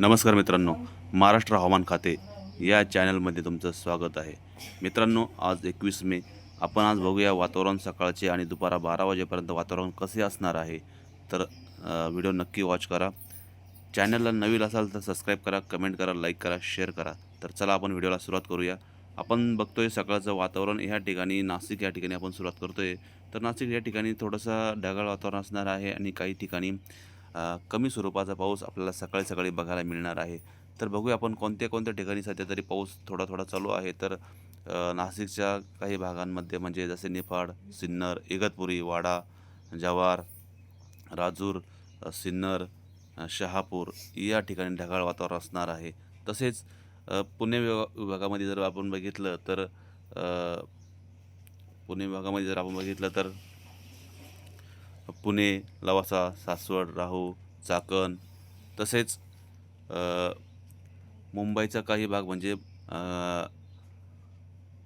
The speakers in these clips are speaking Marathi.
नमस्कार मित्रांनो महाराष्ट्र हवामान खाते या चॅनलमध्ये तुमचं स्वागत आहे. मित्रांनो आज एकवीस मे आपण आज बघूया वातावरण सकाळचे आणि दुपारा बारा वाजेपर्यंत वातावरण कसे असणार आहे तर व्हिडिओ नक्की वॉच करा. चॅनलला नवीन असाल तर सबस्क्राईब करा कमेंट करा लाईक करा शेअर करा. तर चला आपण व्हिडिओला सुरुवात करूया. आपण बघतोय सकाळचं वातावरण ह्या ठिकाणी नाशिक या ठिकाणी आपण सुरुवात करतोय. तर नाशिक या ठिकाणी थोडंसं ढगाळ वातावरण असणार आहे आणि काही ठिकाणी कमी स्वरूपाचा पाऊस आपल्याला सकाळी सकाळी बघायला मिळणार आहे. तर बघूया आपण कोणत्या कोणत्या ठिकाणी सध्या तरी पाऊस थोडा थोडा चालू आहे. तर नाशिकच्या काही भागांमध्ये म्हणजे जसे निफाड सिन्नर इगतपुरी वाडा जव्हार राजूर सिन्नर शहापूर या ठिकाणी ढगाळ वातावरण असणार आहे. तसेच पुणे विभा- विभागामध्ये जर आपण बघितलं तर पुणे विभागामध्ये जर आपण बघितलं तर पुणे लवासा सासवड राहू चाकण तसेच मुंबईचा काही भाग म्हणजे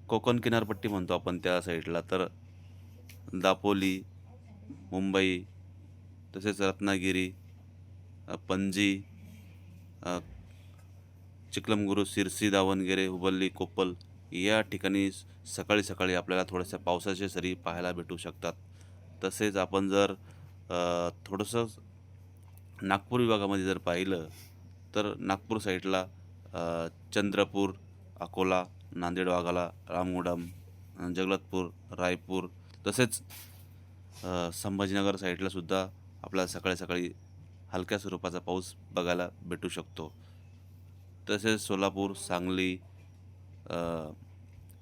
कोकण किनारपट्टी म्हणतो आपण त्या साईडला. तर दापोली मुंबई तसेच रत्नागिरी पणजी चिखलमगुरू सिरसी दावणगेरे हुबल्ली कोप्पल या ठिकाणी स- सकाळी सकाळी आपल्याला थोड्याशा पावसाच्या सरी पाहायला भेटू शकतात. तसेच आपण जर थोडंसं नागपूर विभागामध्ये जर पाहिलं तर नागपूर साईडला चंद्रपूर अकोला नांदेड वाघाला रामगुडम जगलतपूर रायपूर तसेच संभाजीनगर साईडला सुद्धा आपल्याला सकाळी सकाळी हलक्या स्वरूपाचा पाऊस बघायला भेटू शकतो. तसेच सोलापूर सांगली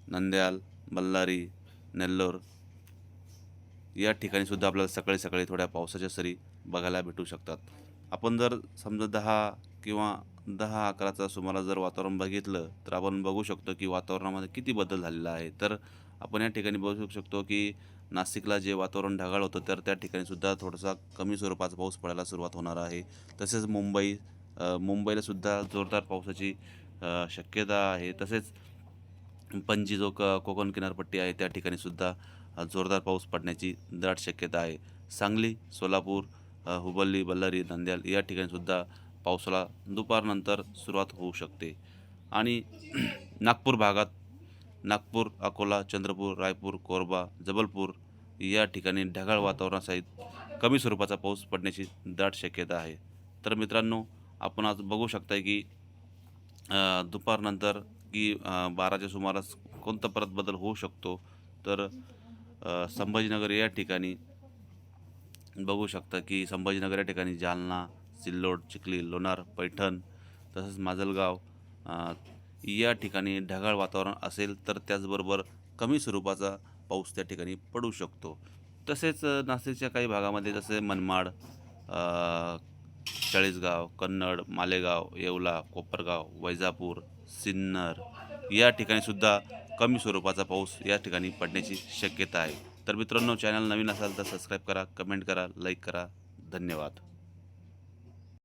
नंद्याल बल्लारी नेल्लोर या ठिकाणी सुद्धा आपल्याला सकाळी सकाळी थोड्या पावसाच्या सरी बघायला भेटू शकतात. आपण जर समजा दहा किंवा दहा अकराचा सुमारास जर वातावरण बघितलं तर आपण बघू शकतो की वातावरणामध्ये किती बदल झालेला आहे. तर आपण या ठिकाणी बघू शकतो की नाशिकला जे वातावरण ढगाळ होतं तर त्या ठिकाणी सुद्धा थोडासा कमी स्वरूपाचा पाऊस पडायला सुरुवात होणार आहे. तसेच मुंबई मुंबईला सुद्धा जोरदार पावसाची शक्यता आहे. तसेच पणजी जो क कोकण किनारपट्टी आहे त्या ठिकाणी सुद्धा जोरदार पाऊस पडण्याची दाट शक्यता आहे. सांगली सोलापूर हुबल्ली बल्लारी नंद्याल या ठिकाणीसुद्धा पावसाला दुपारनंतर सुरुवात होऊ शकते. आणि नागपूर भागात नागपूर अकोला चंद्रपूर रायपूर कोरबा जबलपूर या ठिकाणी ढगाळ वातावरणासहित कमी स्वरूपाचा पाऊस पडण्याची दाट शक्यता आहे. तर मित्रांनो आपण आज बघू शकताय की दुपारनंतर की बाराच्या सुमारास कोणता परत बदल होऊ शकतो? तर संभाजीनगर या ठिकाणी बघू शकता की संभाजीनगर या ठिकाणी जालना सिल्लोड चिखली लोणार पैठण तसंच माजलगाव या ठिकाणी ढगाळ वातावरण असेल तर त्याचबरोबर कमी स्वरूपाचा पाऊस त्या ठिकाणी पडू शकतो. तसेच नाशिकच्या काही भागामध्ये जसे मनमाड चाळीसगाव कन्नड मालेगाव येवला कोपरगाव वैजापूर सिन्नर या ठिकाणीसुद्धा कमी स्वरूपाचा पाऊस या ठिकाणी पडण्याची शक्यता आहे. तर मित्रांनो चॅनल नवीन असाल तर सबस्क्राईब करा कमेंट करा लाईक करा. धन्यवाद.